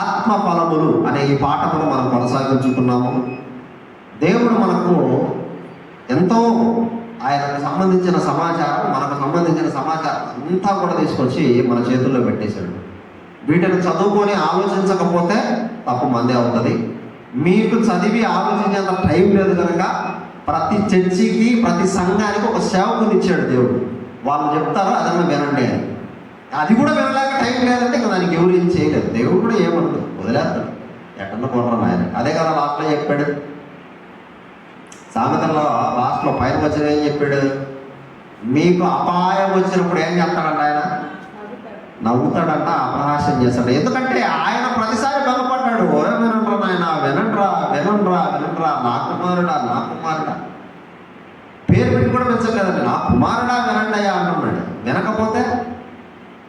ఆత్మ ఫలములు అనే ఈ పాఠమును మనం కొనసాగించుకున్నాము. దేవుడు మనకు ఎంతో ఆయనకు సంబంధించిన సమాచారం మనకు సంబంధించిన సమాచారం అంతా కూడా తీసుకొచ్చి మన చేతుల్లో పెట్టేశాడు. వీటిని చదువుకొని ఆలోచించకపోతే తప్పు మందే అవుతుంది. మీకు చదివి ఆలోచించేంత టైం లేదు కనుక ప్రతి చర్చికి ప్రతి సంఘానికి ఒక సేవకుని ఇచ్చాడు దేవుడు. వాళ్ళు చెప్తారో అదన్నా వినండి అని. అది కూడా వినలేక టైం లేదంటే ఇంకా దానికి ఎవరు ఏం చేయలేదు. దేవుడు కూడా ఏమనదు వదిలేస్తాడు. ఎక్కడన్నా కొనరా ఆయన. అదే కదా లాస్ట్లో చెప్పాడు. సామెతల్లో లాస్ట్లో పైన వచ్చిన ఏం చెప్పాడు? మీకు అపాయం వచ్చినప్పుడు ఏం చేస్తాడంట ఆయన? నవ్వుతాడంట అపహాస్యం చేస్తాడు ఎందుకంటే ఆయన ప్రతిసారి బలపడ్డాడు ఓరే వినండ్రా నాయన వినండ్రా వినండ్రా వినండ్రా. నా కుమారుడా నా కుమారుడా. పేరు పెట్టి కూడా పెంచలేదండి నా కుమారుడా వినండి అయ్యా అన్నాడు. వినకపోతే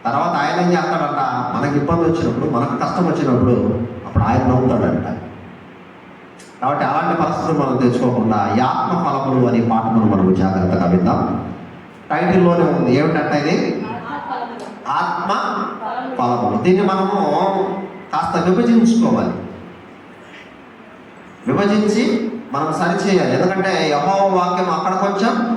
తర్వాత ఆయన ఏం చేస్తాడంట? మనకి ఇబ్బంది వచ్చినప్పుడు మనకు కష్టం వచ్చినప్పుడు అప్పుడు ఆయన నవ్వుతాడంట కాబట్టి అలాంటి పరిస్థితులు మనం తెచ్చుకోకుండా ఈ ఆత్మ ఫలములు అనే పాఠమును మనం జాగ్రత్తగా విందాం. టైటిల్లోనే ఉంది. ఏమిటంటే ఇది? ఆత్మ ఫలములు దీన్ని మనము కాస్త విభజించుకోవాలి. విభజించి మనం సరిచేయాలి. ఎందుకంటే యహో వాక్యం అక్కడ కొంచెం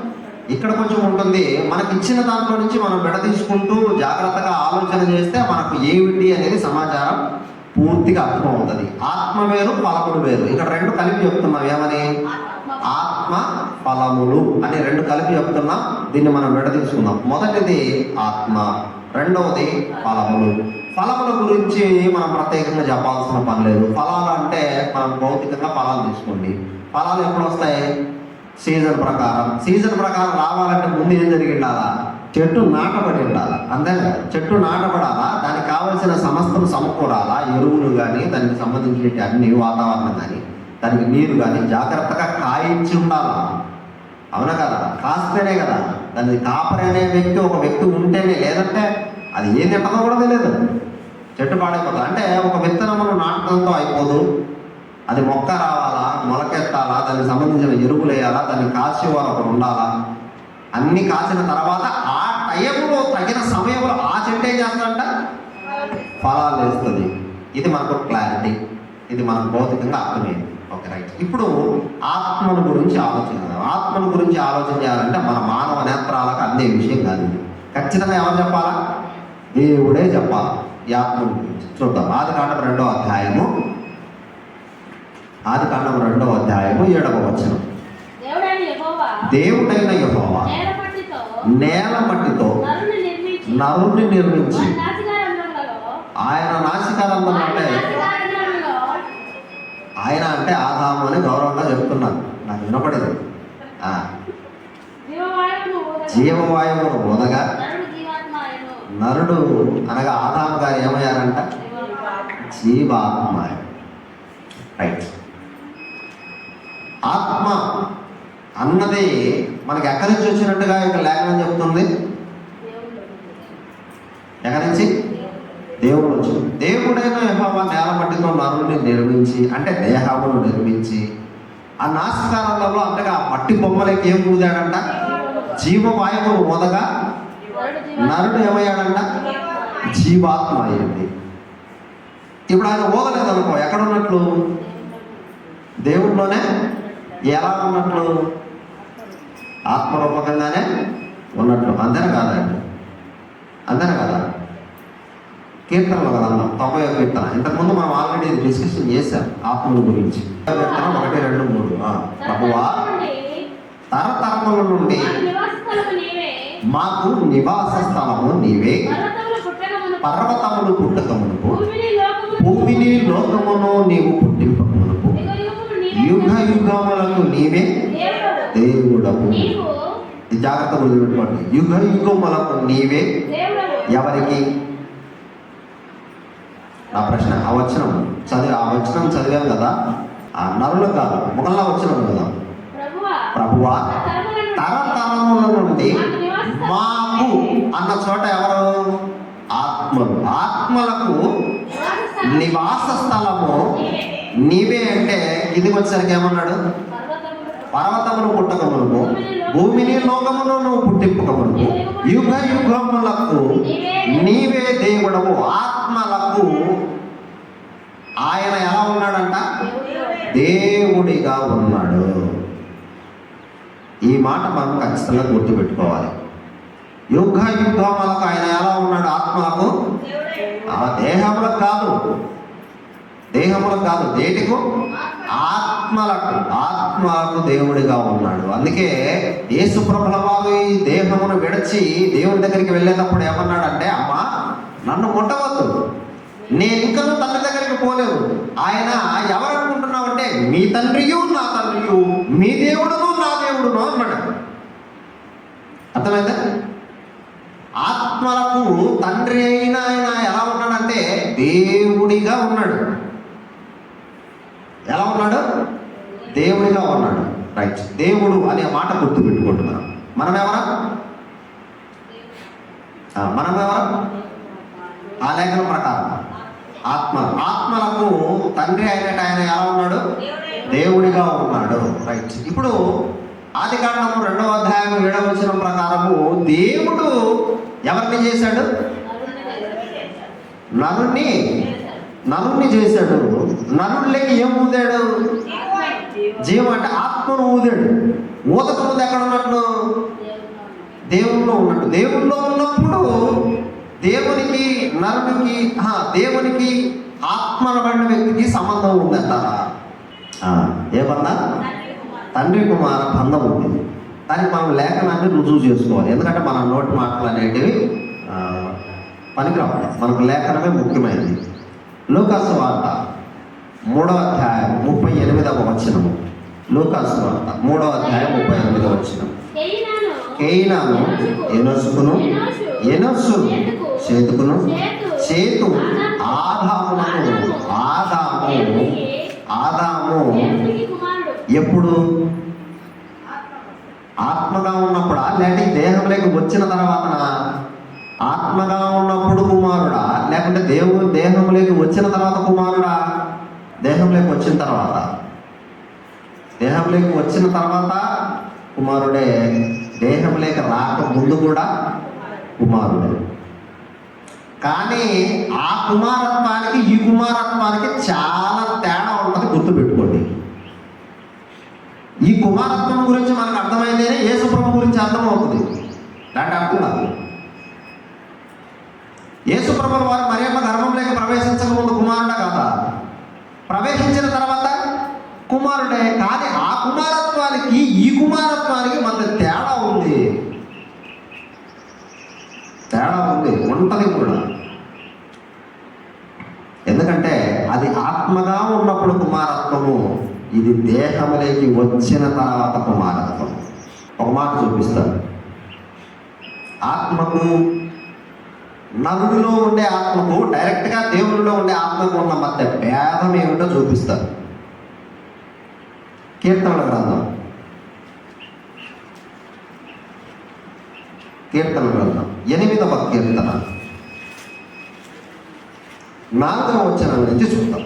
ఇక్కడ కొంచెం ఉంటుంది. మనకి ఇచ్చిన దాంట్లో నుంచి మనం విడదీసుకుంటూ జాగ్రత్తగా ఆలోచన చేస్తే మనకు ఏమిటి అనేది సమాచారం పూర్తిగా అర్థం అవుతుంది ఆత్మ వేరు ఫలములు వేరు. ఇక్కడ రెండు కలిపి చెప్తున్నాం. ఏమని? ఆత్మ ఫలములు అని రెండు కలిపి చెప్తున్నాం. దీన్ని మనం విడదీసుకుందాం మొదటిది ఆత్మ రెండవది ఫలములు. ఫలముల గురించి మనం ప్రత్యేకంగా చెప్పాల్సిన పని లేదు. ఫలాలు అంటే మనం భౌతికంగా ఫలాలు తీసుకోండి. ఫలాలు ఎప్పుడు వస్తాయి? సీజన్ ప్రకారం. సీజన్ ప్రకారం రావాలంటే ముందు ఏం జరిగి ఉండాలా చెట్టు నాటబడి ఉండాలా? అంతే చెట్టు నాటబడాలా? దానికి కావలసిన సమస్తం సమకూరాలా ఎరువులు కానీ దానికి సంబంధించిన అన్ని వాతావరణం కానీ దానికి నీరు కానీ జాగ్రత్తగా కాయించి ఉండాలా? అవునా కదా? కాస్తేనే కదా. దాన్ని కాపరి అనే వ్యక్తి ఒక వ్యక్తి ఉంటేనే లేదంటే అది ఏం తింటుందో కూడా తెలియదు. చెట్టు పాడైపోతుంది అంటే ఒక విత్తనమును నాటడంతో అయిపోదు. అది మొక్క రావాలి. మొలకెత్తాలా? దానికి సంబంధించిన ఎరువులు వేయాలా? దాన్ని కాసేవారు ఒకరు ఉండాలా? అన్ని కాసిన తర్వాత ఆ టైంలో తగిన సమయంలో ఆ చెట్టు ఏం చేస్తుందంట? ఫలాలు వేస్తుంది ఇది మనకు క్లారిటీ ఇది మనం భౌతికంగా అర్థమైంది. Okay right. ఇప్పుడు ఆత్మను గురించి ఆలోచన ఆత్మను గురించి ఆలోచన చేయాలంటే మన మానవ నేత్రాలకు అందే విషయం కాదు ఖచ్చితంగా ఎవరు చెప్పాలా? దేవుడే చెప్పాలి ఈ ఆత్మను గురించి. చూద్దాం. ఆది కాండం రెండో అధ్యాయము. ఆది కాండం రెండో అధ్యాయము ఏడవ వచనం. దేవుడైన యెహోవా నేల మట్టితో నరుణ్ణి నిర్మించి ఆయన నాసికారంలో వారి అంటే ఆయన అంటే ఆదాము అని గౌరవంగా చెప్తున్నాను నాకు వినపడేది జీవవాయువును అయ్యను. నరుడు అనగా ఆదాము గారు ఏమయ్యారంట? జీవాత్మ. రైట్ ఆత్మ అన్నది మనకి ఎక్కడి నుంచి వచ్చినట్టుగా ఇక్కడ లేఖనం చెప్తుంది? ఎక్కడి నుంచి? దేవుడు వచ్చి దేవుడైన యహోవా నేల మట్టితో నరుని నిర్మించి అంటే దేహమును నిర్మించి ఆ నాశకాలలో అంతగా ఆ మట్టి బొమ్మలకి ఏం ఊదాడంట జీవవాయువును మొదగా నరుడు ఏమయ్యాడంట? జీవాత్మ అయ్యింది. ఇప్పుడు ఆయన ఓదలేదు అనుకో ఎక్కడ ఉన్నట్లు? దేవుడిలోనే ఎలా ఉన్నట్లు? ఆత్మరూపకంగానే ఉన్నట్లు. అంతేనా కాదండి అంతేనా కదా? కీర్తనలు కదా అన్నాం తొంభై ఒక కీర్తన. ఇంతకుముందు మనం ఆల్రెడీ డిస్కషన్ చేశాం ఆత్మల గురించి. కీర్తన ఒకటి రెండు మూడు. ప్రభువా తరతరముల నుండి మాకు నివాస స్థలము నీవే. పర్వతములు పుట్టకమును పర్వతములు పుట్టకమునుకు భూమిని లోకమును నీవు పుట్టింపకమునుకు యుగములకు నీవే దేవుడవు. జాగ్రత్త గుర్తుపెట్టుకోండి యుగ యుగములకు నీవే ఎవరికి? నా ప్రశ్న ఆ వచనం చదివి ఆ వచనం చదివాం కదా? ఆ నరులు కాదు ముఖంలో వచనం కదా? ప్రభువా తరతరముల నుండి మాకు అన్న చోట ఎవరు? ఆత్మలు. ఆత్మలకు నివాస స్థలము నీవే. అంటే ఇది వచ్చేసరికి ఏమన్నాడు? పర్వతమును పర్వతములు భూమిని లోకమును నువ్వు పుట్టింపకములకు యుగ యుగములకు నీవే దేవుడము ఆత్మలకు ఆయన ఎలా ఉన్నాడంట? దేవుడిగా ఉన్నాడు. ఈ మాట మనం ఖచ్చితంగా గుర్తుపెట్టుకోవాలి. యుగ ఆయన ఎలా ఉన్నాడు? ఆత్మలకు ఆ దేహములకు కాదు. దేహములకు కాదు. దేటికు ఆత్మలకు. ఆత్మకు దేవుడిగా ఉన్నాడు. అందుకే యేసు ప్రభలవారు ఈ దేహమును విడచి దేవుడి దగ్గరికి వెళ్ళేటప్పుడు ఏమన్నాడంటే అమ్మా నన్ను ముట్టవద్దు నేను ఇంకా తండ్రి దగ్గరికి పోలేవు ఆయన ఎవరు అనుకుంటున్నావంటే మీ తండ్రియు నా తండ్రియు మీ దేవుడును నా దేవుడును అన్నాడు. అర్థమైందా? ఆత్మలకు తండ్రి అయిన ఆయన ఎలా ఉన్నాడంటే దేవుడిగా ఉన్నాడు. ఎలా ఉన్నాడు? దేవుడిగా ఉన్నాడు. రైట్ దేవుడు అనే మాట గుర్తు పెట్టుకుంటున్నాం మనం. ఎవరా మనం ఎవరా ఆ లేఖన ప్రకారం. ఆత్మ ఆత్మలకు తండ్రి అయినట్టు ఆయన ఎలా ఉన్నాడు? దేవుడిగా ఉన్నాడు. రైట్ ఇప్పుడు ఆది కాండము రెండవ అధ్యాయం ఏడవచనం ప్రకారము దేవుడు ఎవరిని చేశాడు? నరుణ్ణి నరుణ్ణి చేశాడు. నరుణ్ణికి ఏం ఊదాడు? జీవం అంటే ఆత్మను ఊదాడు. ఊదక ముందు ఎక్కడ ఉన్నట్టు దేవుల్లో ఉన్నట్టు. దేవుల్లో ఉన్నప్పుడు దేవునికి నరునికి దేవునికి ఆత్మనబడిన వ్యక్తికి సంబంధం ఉందంటారా ఏమన్నా? తండ్రి కుమార బంధం ఉంది దానికి మనం లేఖనాన్ని రుజువు చేసుకోవాలి. ఎందుకంటే మన నోటి మాటలు అనేటివి ఆ, పనికిరావు మనకు లేఖనమే ముఖ్యమైనది. లూకాసు వార్త మూడవ అధ్యాయం ముప్పై ఎనిమిదవ వచనము. లూకాసు వార్త మూడవ అధ్యాయం ముప్పై ఎనిమిదవ వచనం. కేయినాను. ఎనోసుకును ఎనోసు చేతుకును చేతు ఆదామునకు ఆదాము ఆదాము ఎప్పుడు? ఆత్మగా ఉన్నప్పుడా? లేకపోతే దేహంలోకి వచ్చిన తర్వాత ఆత్మగా ఉన్నప్పుడు కుమారుడా? లేకుంటే దేవుడు దేహంలోకి వచ్చిన తర్వాత కుమారుడా? దేహంలోకి వచ్చిన తర్వాత. దేహంలోకి వచ్చిన తర్వాత కుమారుడే. దేహంలోకి రాక ముందు కూడా కుమారుడే. కానీ ఆ కుమారత్వానికి ఈ కుమారత్వానికి చాలా తేడా ఉంటుంది గుర్తుపెట్టుకోండి. ఈ కుమారత్వం గురించి మనకు అర్థమైందేనే యేసుప్రభు గురించి అర్థమవుతుంది. దాంట్లో అర్థం కాదు. యేసుప్రభుల వారు మరియమ్మ గర్భంలోకి ప్రవేశించకముందు కుమారుడ కదా? ప్రవేశించిన తర్వాత కుమారుడే కానీ ఆ కుమారత్వానికి ఈ కుమారత్వానికి మళ్ళీ తేడా ఉంది. తేడా ఉంది. ఉంటది కూడా. ఎందుకంటే అది ఆత్మగా ఉన్నప్పుడు కుమారత్వము. ఇది దేహములోకి వచ్చిన తర్వాత కుమారత్వం ఒక మాట చూపిస్తాను. ఆత్మకు నరుడిలో ఉండే ఆత్మకు డైరెక్ట్గా దేవుడిలో ఉండే ఆత్మకు ఉన్న మధ్య భేదం ఏమిటో చూపిస్తారు కీర్తనల గ్రంథం. కీర్తన గ్రంథం. ఎనిమిదవ కీర్తన. నాలుగవ వచ్చిన నుంచి చూద్దాం.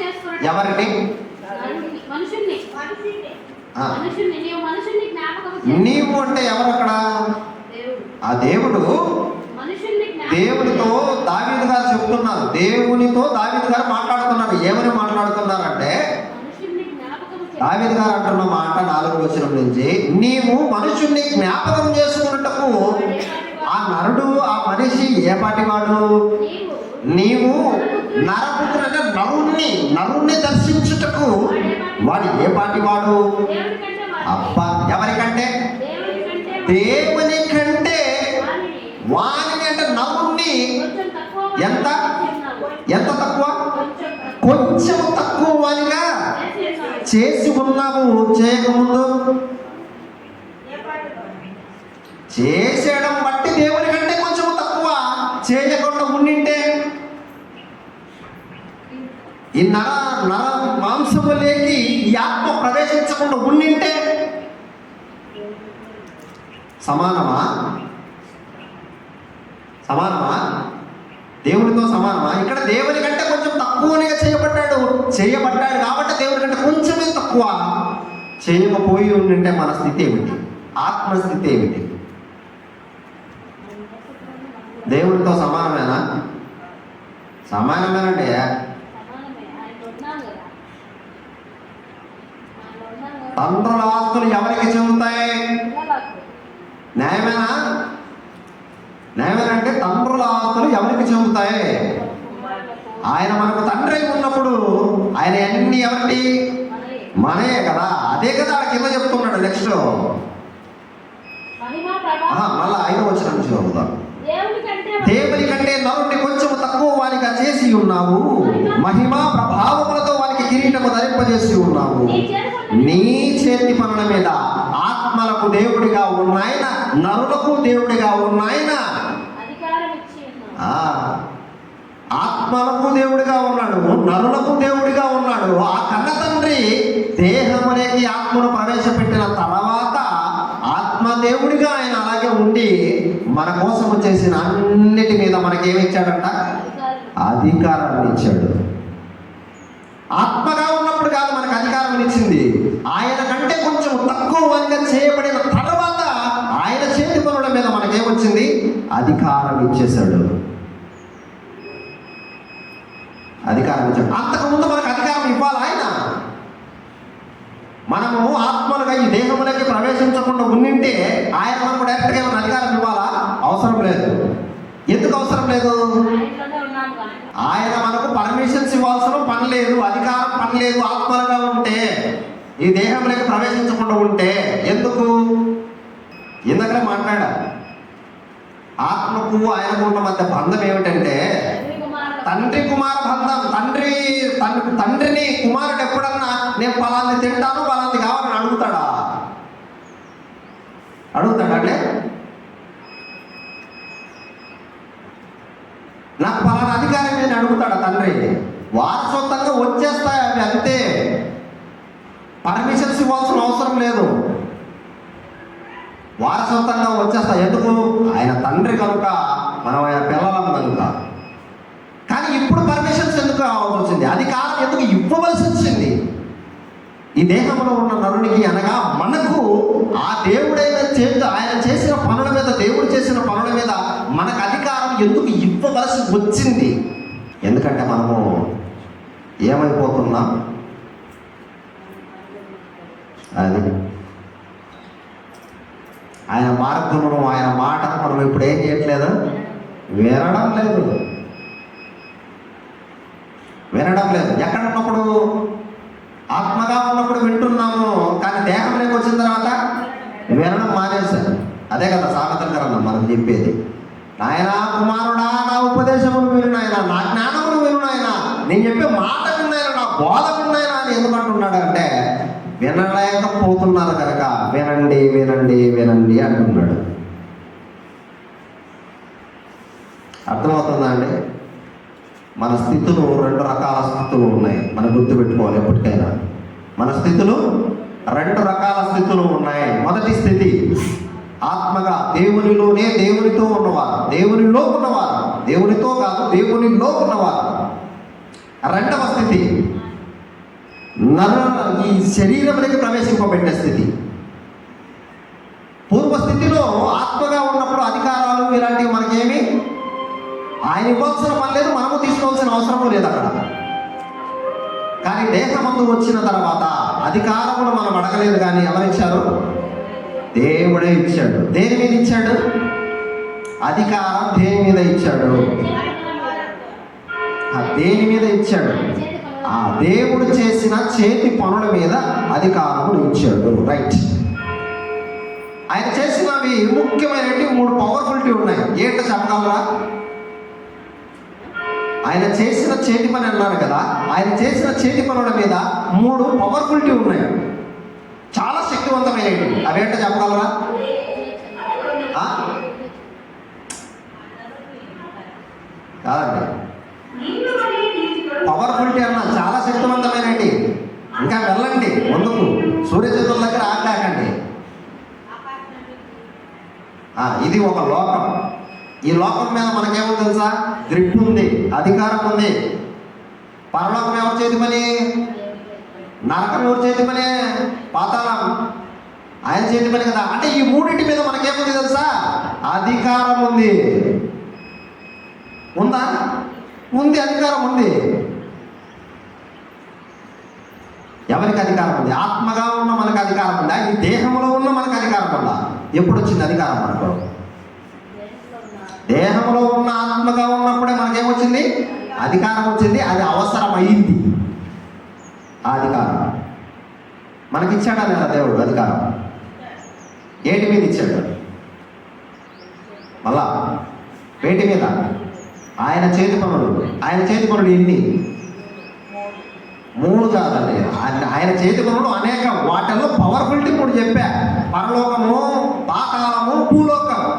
చేసుకున్నట్టు ఎవరిని నీవు అంటే ఎవరు అక్కడ ఆ దేవుడు దేవునితో దావీదు గారు చెప్తున్నారు. దేవునితో దావీదు గారు మాట్లాడుతున్నారు. ఏమని మాట్లాడుతున్నారంటే దావీదు గారు అంటున్న మాట నాలుగు వచనం నుంచి నీవు మనుషుణ్ణి జ్ఞాపకం చేసుకున్నటకు ఆ నరుడు ఆ మనిషి ఏ పాటి వాడు నీవు నీవు అంటే నరుణ్ణి నరుణ్ణి దర్శించుటకు వాడు ఏ పాటి వాడు అబ్బ అబ్బా ఎవరికంటే? దేవుని కంటే వాణిని అంటే నరుణ్ణి ఎంత? ఎంత తక్కువ? కొంచెం తక్కువ కొంచెం వానిగా చేసి ఉన్నాము చేయకముందు. చేసేయడం బట్టి దేవుని కంటే కొంచెం తక్కువ చేయకుండా ఉండింటే ఈ నర నర మాంసములేకి ఈ ఆత్మ ప్రవేశించకుండా ఉండింటే సమానమా? సమానమా? దేవునితో సమానమా? ఇక్కడ దేవుని కంటే కొంచెం తక్కువనిగా చేయబడ్డాడు చేయబడ్డాడు కాబట్టి దేవుని కంటే కొంచెమే తక్కువ చేయకపోయి ఉండింటే మన స్థితి ఏమిటి? ఆత్మస్థితి ఏమిటి? దేవునితో సమానమేనా? సమానమేనండి సమానమే ఆయన ఉన్నాం కదా ఆయన ఉన్నాం కదా తండ్రుల ఆస్తులు ఎవరికి చెందుతాయి? న్యాయమేనా? న్యాయమేనంటే తండ్రుల ఆస్తులు ఎవరికి చెందుతాయి? ఆయన మనకు తండ్రి ఉన్నప్పుడు ఆయన అన్ని ఎవరిటి మనలే మనే కదా. అదే కదా కింద చెప్తున్నాడు నెక్స్ట్. మళ్ళా ఐదు వచ్చిన నుంచి చదువుతాం దేవుడి కంటే దేవుని కంటే నరుణ్ణి కొంచెం తక్కువ చేసి ఉన్నావు. మహిమా ప్రభావములతో వానికి కిరీటము ధరింపజేసి ఉన్నావు. నీ చేతి పనుల మీద ఆత్మలకు దేవుడిగా ఉన్నాయన నరులకు దేవుడిగా ఉన్నాయన. ఆ, ఆత్మలకు దేవుడిగా ఉన్నాడు నరులకు దేవుడిగా ఉన్నాడు. ఆ కన్న తండ్రి దేహమునేకి ఆత్మను ప్రవేశపెట్టిన తర్వాత ఆత్మ దేవుడిగా ఆయన అలాగే ఉండి మన కోసం చేసిన అన్నిటి మీద మనకేమి ఇచ్చాడంట? అధికారాన్ని ఇచ్చాడు. ఆత్మగా ఉన్నప్పుడు కాదు మనకు అధికారం ఇచ్చింది. ఆయన కంటే కొంచెం తక్కువ వంగా చేయబడిన తర్వాత ఆయన చేతి పనుల మీద మనకేమొచ్చింది? అధికారం ఇచ్చేశాడు. అధికారం ఇచ్చాడు. అంతకుముందు మనకు అధికారం ఇవ్వాలి ఆయన? మనము ఆత్మలుగా ఈ దేహములకి ప్రవేశించకుండా ఉండింటే ఆయన మనకు డైరెక్ట్గా ఏమైనా అధికారం ఇవ్వాలా? అవసరం లేదు. ఎందుకు అవసరం లేదు ఆయనలోనే ఉన్నాం కానీ ఆయన మనకు పర్మిషన్స్ ఇవ్వాల్సిన పని లేదు అధికారం పని లేదు ఆత్మలుగా ఉంటే ఈ దేహంలోకి ప్రవేశించకుండా ఉంటే ఎందుకు? ఇందాకనే మాట్లాడా? ఆత్మకు ఆయనకు ఉన్న మధ్య బంధం ఏమిటంటే తండ్రి కుమార బంధం తండ్రి తండ్రి తండ్రిని కుమారుడు ఎప్పుడన్నా నేను పలాంది తింటాను పలాంది కావాలని అడుగుతాడా? అడుగుతాడా అంటే నాకు పలానా అధికారం నేను అడుగుతాడా తండ్రి? వారసత్వంగా వచ్చేస్తాయి అవి అంతే. పర్మిషన్స్ ఇవ్వాల్సిన అవసరం లేదు. వారసత్వంగా వచ్చేస్తాయి. ఎందుకు? ఆయన తండ్రి కనుక మనం ఆయన పిల్లలం కనుక. కానీ ఇప్పుడు పర్మిషన్స్ ఎందుకు కావాల్సి వచ్చింది అధికారం ఎందుకు ఇవ్వవలసి వచ్చింది ఈ దేహంలో ఉన్న నరునికి అనగా మనకు ఆ దేవుడైన చేత ఆయన చేసిన పనుల మీద దేవుడు చేసిన పనుల మీద మనకు అధికారం ఎందుకు ఇవ్వవలసి వచ్చింది? ఎందుకంటే మనము ఏమైపోతున్నా? అది. ఆయన మార్గమును ఆయన మాటను మనం ఇప్పుడు ఏం చేయట్లేదు? వినడం లేదు. వినడం లేదు. ఎక్కడ ఉన్నప్పుడు? ఆత్మగా ఉన్నప్పుడు వింటున్నాము కానీ దేహంలోకి వచ్చిన తర్వాత వినడం మానేశారు. అదే కదా సామెతల మనం చెప్పేది. నాయనా కుమారుడా నా ఉపదేశములు విను నాయన నా జ్ఞానములు విను నాయనా. నేను చెప్పే మాట విన్నాయన నా బోధ విన్నాయన అని ఎందుకంటున్నాడు అంటే వినలేకపోతున్నారు కనుక వినండి వినండి వినండి అంటున్నాడు. అర్థమవుతుందా అండి? మన స్థితులు రెండు రకాల స్థితులు ఉన్నాయి. మన గుర్తుపెట్టుకోవాలి ఎప్పటికైనా. మన స్థితులు రెండు రకాల స్థితులు ఉన్నాయి. మొదటి స్థితి ఆత్మగా దేవునిలోనే దేవునితో ఉన్నవారు. దేవునిలో ఉన్నవారు. దేవునితో కాదు దేవునిలో ఉన్నవారు. రెండవ స్థితి. నర ఈ శరీరంలోకి ప్రవేశింపబెట్టే స్థితి. పూర్వ స్థితిలో ఆత్మగా ఉన్నప్పుడు అధికారాలు ఇలాంటివి మనకేమి? ఆయన ఇవ్వాల్సిన పని లేదు మనము తీసుకోవాల్సిన అవసరం లేదు అక్కడ. కానీ దేహమందు వచ్చిన తర్వాత అధికారములు మనం అడగలేదు కానీ ఎవరిచ్చారు దేవుడే ఇచ్చాడు. దేని మీద ఇచ్చాడు? అధికారం దేని మీద ఇచ్చాడు? దేని మీద ఇచ్చాడు? ఆ దేవుడు చేసిన చేతి పనుల మీద అధికారములు ఇచ్చాడు. రైట్ ఆయన చేసినవి ముఖ్యమైనవి మూడు పవర్ఫుల్టీ ఉన్నాయి. ఏంటో చెప్పగలరా? ఆయన చేసిన చేతి పని అన్నారు కదా ఆయన చేసిన చేతి పనుల మీద మూడు పవర్ఫుల్టీ ఉన్నాయి. చాలా శక్తివంతమైనవి. అవేంటో చెప్పగలరా? ఇది ఒక లోకం. ఈ లోకం మీద మనకేమో తెలుసా? గ్రిప్ ఉంది అధికారం ఉంది పరలోకం ఎవరి చేతి పని? నరకం ఎవరి చేతి పని? పాతాళం. ఆయన చేతి పని కదా. అంటే ఈ మూడింటి మీద మనకేముంది తెలుసా? అధికారం ఉంది? ఉందా ఉంది అధికారం ఉంది ఎవరికి అధికారం ఉంది ఆత్మగా ఉన్న మనకు అధికారం ఉందా ఈ దేహంలో ఉన్న మనకు అధికారం ఉందా ఎప్పుడు వచ్చింది అధికారం మనకు? దేహంలో ఉన్న ఆత్మగా ఉన్నప్పుడే మనకేమొచ్చింది? అధికారం వచ్చింది. అది అవసరమైంది. ఆ అధికారం. మనకిచ్చాడా లేదా దేవుడు అధికారం? ఏటి మీద ఇచ్చాడు? మళ్ళా వేటి మీద? ఆయన చేతి పనులు. ఆయన చేతి పనులు ఎన్ని? మూడు కాదండి. ఆయన ఆయన చేతి పనులు అనేక. వాటిల్లో పవర్ఫుల్టీ మూడు చెప్పా. పరలోకము పాతాళము భూలోకం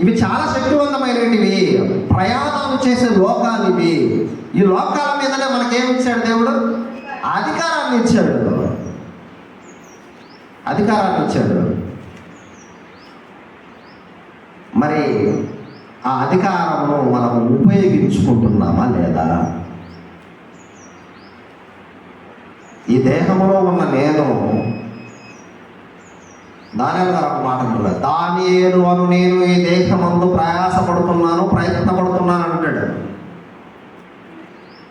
ఇవి చాలా శక్తివంతమైనటివి ప్రయాణాలు చేసే లోకాలు ఇవి. ఈ లోకాల మీదనే మనకేమి ఇచ్చాడు దేవుడు? అధికారాన్ని ఇచ్చాడు. అధికారాన్ని ఇచ్చాడు. మరి ఆ అధికారమును మనం ఉపయోగించుకుంటున్నామా లేదా? ఈ దేహంలో ఉన్న నేను దాని ఒక మాట అంటున్నారు దానియేలు అను నేను ఈ దేశమందు ప్రయాసపడుతున్నాను ప్రయత్నపడుతున్నాను అంటాడు.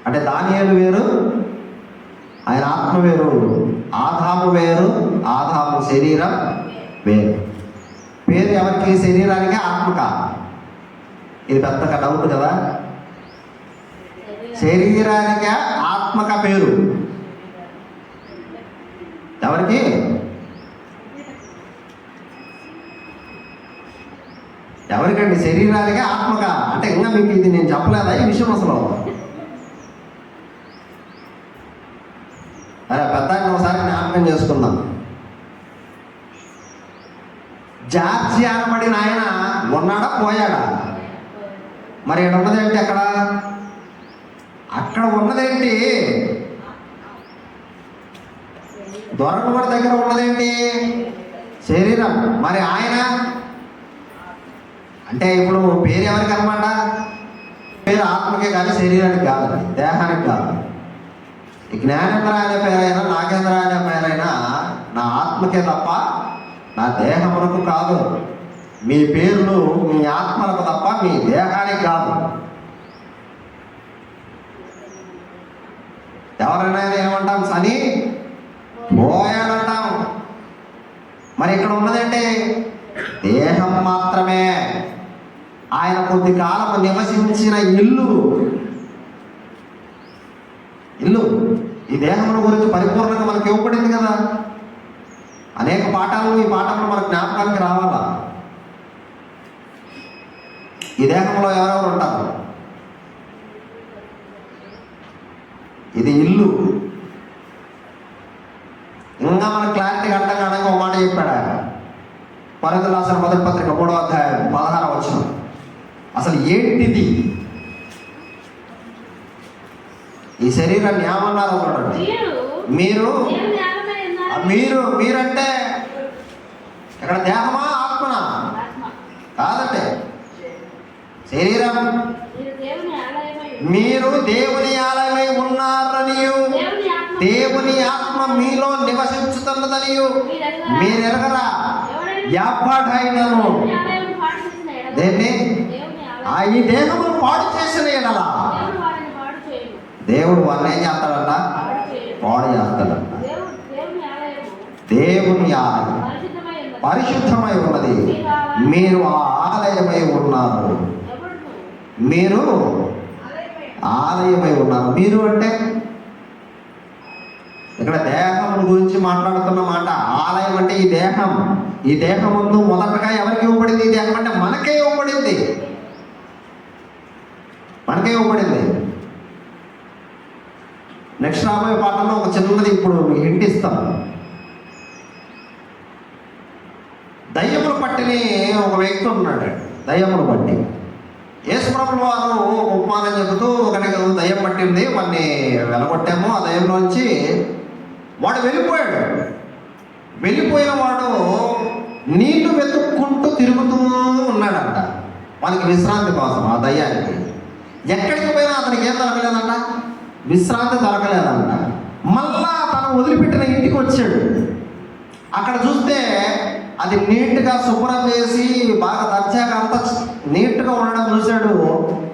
అంటే దానియేలు వేరు ఆయన ఆత్మ వేరు ఆధాము వేరు ఆధాము శరీరం వేరు. పేరు ఎవరికి? శరీరానికి ఆత్మక ఇది పెద్దగా డౌట్ కదా? శరీరానికి ఆత్మక పేరు. ఎవరికి? ఎవరికండి శరీరానికి ఆత్మక అంటే ఇంకా మీకు ఇది నేను చెప్పలేదా ఈ విషయం అసలు? అరే పెద్ద ఒకసారి జ్ఞాపకం చేసుకుందాం. జార్జి అనబడిన ఆయన ఉన్నాడా పోయాడా? మరి ఇక్కడ ఉన్నదేంటి అక్కడ? అక్కడ ఉన్నదేంటి దొరకబడి దగ్గర ఉన్నదేంటి శరీరం. మరి ఆయన? అంటే ఇప్పుడు పేరు ఎవరికి అనమాట? పేరు ఆత్మకే కానీ శరీరానికి కాదు దేహానికి కాదు. ఈ జ్ఞానేంద్ర అనే పేరైనా నాగేంద్ర అనే పేరైనా నా ఆత్మకే తప్ప నా దేహమునకు కాదు. మీ పేర్లు మీ ఆత్మలకు తప్ప మీ దేహానికి కాదు. ఎవరైనా ఏమంటాం? సని? పోయాడంటాం మరి ఇక్కడ ఉన్నదంటే దేహం మాత్రమే. ఆయన కొద్ది కాలం నివసించిన ఇల్లు. ఇల్లు. ఈ దేహముల గురించి పరిపూర్ణంగా మనకి ఇవ్వబడింది కదా. అనేక పాఠాలు ఈ పాఠంలో మన జ్ఞాపకానికి రావాలా? ఈ దేహంలో ఎవరెవరు ఉంటారు? ఇది ఇల్లు. ఇంకా మన క్లారిటీ అర్థం కావడానికి ఒక మాట చెప్పాడు ఆయన. పరిధులు అసలు మొదటి పత్రిక మూడో అధ్యాయం పదహారం వచ్చినాం అసలు ఏంటిది? ఈ శరీరాన్ని ఏమన్నారో చూడండి మీరు మీరు మీరంటే ఇక్కడ దేహమా ఆత్మనా? ఆత్మ. కాదండి శరీరం. మీరు దేవుని ఆలయమై ఉన్నారు. మీరు దేవుని ఆలయమై ఉన్నారనియు. దేవుని ఆత్మ. మీలో నివసించుతున్నదనియు. మీరు ఎరుగరా? ఎడల దేన్ని? ఆ ఈ దేహమును పాడు చేసిన ఎడల. దేవుడు వారిని వారిని ఏం చేస్తాడంట? పాడు చేస్తాడంట. దేవుని ఆలయం. పరిశుద్ధమై ఉన్నది. మీరు ఆ ఆలయమై ఉన్నారు? మీరు ఆలయమై. ఆలయమై ఉన్నారు. మీరు అంటే? ఇక్కడ దేహం గురించి మాట్లాడుతున్న మాట. ఆలయం అంటే ఈ దేహం. ఈ దేహం ముందు మొదటగా ఎవరికి ఇవ్వబడింది? ఈ దేహం అంటే మనకే ఇవ్వబడింది. మనకే ఇవ్వబడింది. నెక్స్ట్ రాబోయే పాటల్లో ఒక చిన్నది ఇప్పుడు మీకు హింట్ ఇస్తాం దయ్యములు పట్టిని ఒక వ్యక్తి ఉన్నాడు. దయ్యములు పట్టి. యేసుప్రభుల వారు ఉపమానం చెబుతూ ఒకరికి దయ్యం పట్టింది వాడిని వెలగొట్టాము. ఆ దయ్యంలోంచి వాడు వెళ్ళిపోయాడు. వెళ్ళిపోయిన వాడు నీళ్ళు వెతుక్కుంటూ తిరుగుతూ ఉన్నాడంట. వాళ్ళకి విశ్రాంతి కోసం ఆ దయ్యానికి. ఎక్కడికి పోయినా అతనికి ఏం దొరకలేదంట విశ్రాంతి దొరకలేదంట మళ్ళా తను వదిలిపెట్టిన ఇంటికి వచ్చాడు. అక్కడ చూస్తే అది నీట్గా శుభ్రం చేసి బాగా దర్జాగా అంత నీట్గా ఉండడం చూశాడు.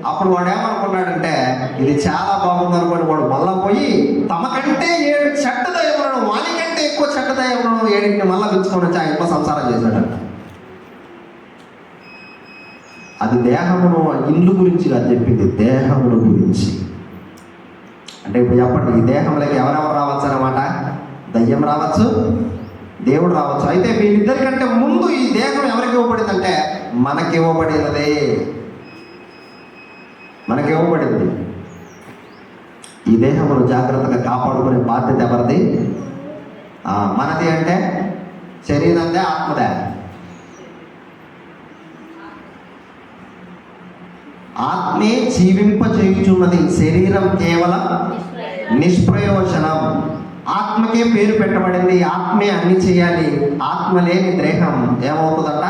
అప్పుడు వాడు ఏమనుకున్నాడంటే ఇది చాలా బాగుంది అనుకోండి వాడు మళ్ళా పోయి తమకంటే ఏడు చెడ్డ దయములను వానికంటే ఎక్కువ చెడ్డ దయములను ఏడింటిని మళ్ళా పిలుచుకొని వచ్చి ఆ సంసారం చేశాడంట. అది దేహమును ఇల్లు గురించి కాదు చెప్పింది దేహమును గురించి. అంటే ఇప్పుడు చెప్పండి ఈ దేహంలోకి ఎవరెవరు రావచ్చు అన్నమాట? దయ్యం రావచ్చు దేవుడు రావచ్చు. అయితే వీళ్ళిద్దరికంటే ముందు ఈ దేహం ఎవరికి ఇవ్వబడిందంటే మనకి ఇవ్వబడినదే. మనకి ఇవ్వబడింది. ఈ దేహమును జాగ్రత్తగా కాపాడుకునే బాధ్యత ఎవరిది? మనది అంటే శరీరందే ఆత్మదే. ఆత్మే జీవింపచేయుచున్నది శరీరం కేవలం నిష్ప్రయోజనం. ఆత్మకే పేరు పెట్టబడింది ఆత్మే అన్ని చేయాలి ఆత్మ లేని దేహం ఏమవుతుందట?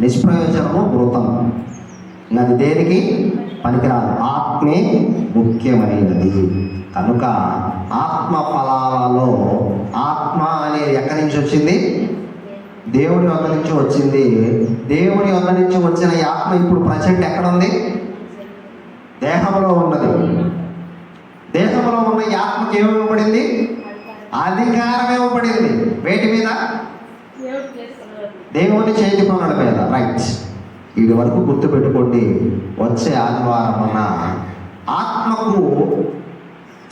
నిష్ప్రయోజనము మృతం నది అది దేనికి పనికిరాదు ఆత్మే ముఖ్యమైనది. కనుక ఆత్మ ఫలాలలో ఆత్మ అనేది ఎక్కడి నుంచి వచ్చింది? దేవుని వద్ద నుంచి వచ్చింది. దేవుని వద్ద నుంచి వచ్చిన ఈ ఆత్మ ఇప్పుడు ప్రజెంట్ ఎక్కడ ఉంది దేహంలో ఉన్నది. దేహంలో ఉన్న ఈ ఆత్మకి ఏమివ్వబడింది అధికారం ఇవ్వబడింది. వేటి మీద? దేవుని చేతి పనుల మీద. రైట్ ఇది వరకు గుర్తుపెట్టుకోండి. వచ్చే ఆదివారం అన్న ఆత్మకు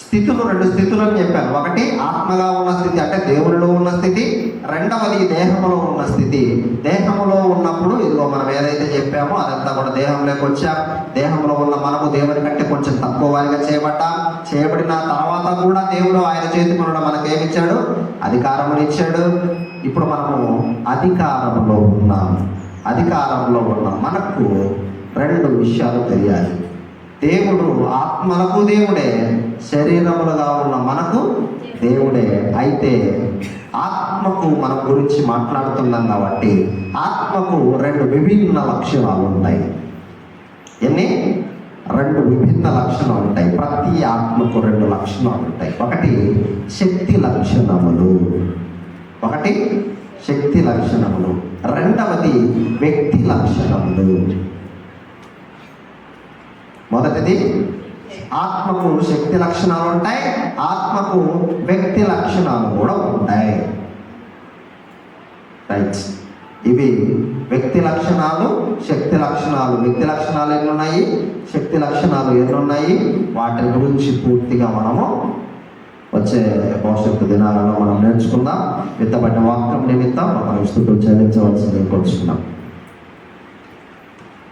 స్థితులు రెండు స్థితులు అని చెప్పాను ఒకటి ఆత్మగా ఉన్న స్థితి అంటే దేవుడిలో ఉన్న స్థితి. రెండవది దేహంలో ఉన్న స్థితి. దేహంలో ఉన్నప్పుడు ఇదిగో మనం ఏదైతే చెప్పామో అదంతా కూడా దేహంలోకి వచ్చాం. దేహంలో ఉన్న మనము దేవుని కంటే కొంచెం తక్కువ వారిగా చేయబడ్డాం. చేయబడిన తర్వాత కూడా దేవుడు ఆయన చేతి పనులు మనకు ఏమిచ్చాడు అధికారములు ఇచ్చాడు. ఇప్పుడు మనము అధికారంలో ఉన్నాం. అధికారంలో ఉన్న. మనకు రెండు విషయాలు తెలియాలి. దేవుడు ఆత్మలకు దేవుడే శరీరములుగా ఉన్న మనకు దేవుడే. అయితే ఆత్మకు మన గురించి మాట్లాడుతున్నాం కాబట్టి ఆత్మకు రెండు విభిన్న లక్షణాలు ఉంటాయి. ఎన్ని? రెండు విభిన్న లక్షణాలు ఉంటాయి. ప్రతి ఆత్మకు రెండు లక్షణాలు ఉంటాయి. ఒకటి శక్తి లక్షణములు. ఒకటి శక్తి లక్షణములు. రెండవది వ్యక్తి లక్షణములు. మొదటిది ఆత్మకు శక్తి లక్షణాలు ఉంటాయి ఆత్మకు వ్యక్తి లక్షణాలు కూడా ఉంటాయి. రైట్ ఇవి వ్యక్తి లక్షణాలు శక్తి లక్షణాలు. వ్యక్తి లక్షణాలు ఎన్ని ఉన్నాయి శక్తి లక్షణాలు ఎన్ని ఉన్నాయి వాటి గురించి పూర్తిగా మనము వచ్చే భవిష్యత్తు దినాలలో మనం నేర్చుకుందాం. విత్తబడిన వాక్యం నిమిత్తం మనం స్థుతులు చెల్లించవలసింది కోరుచున్నాం.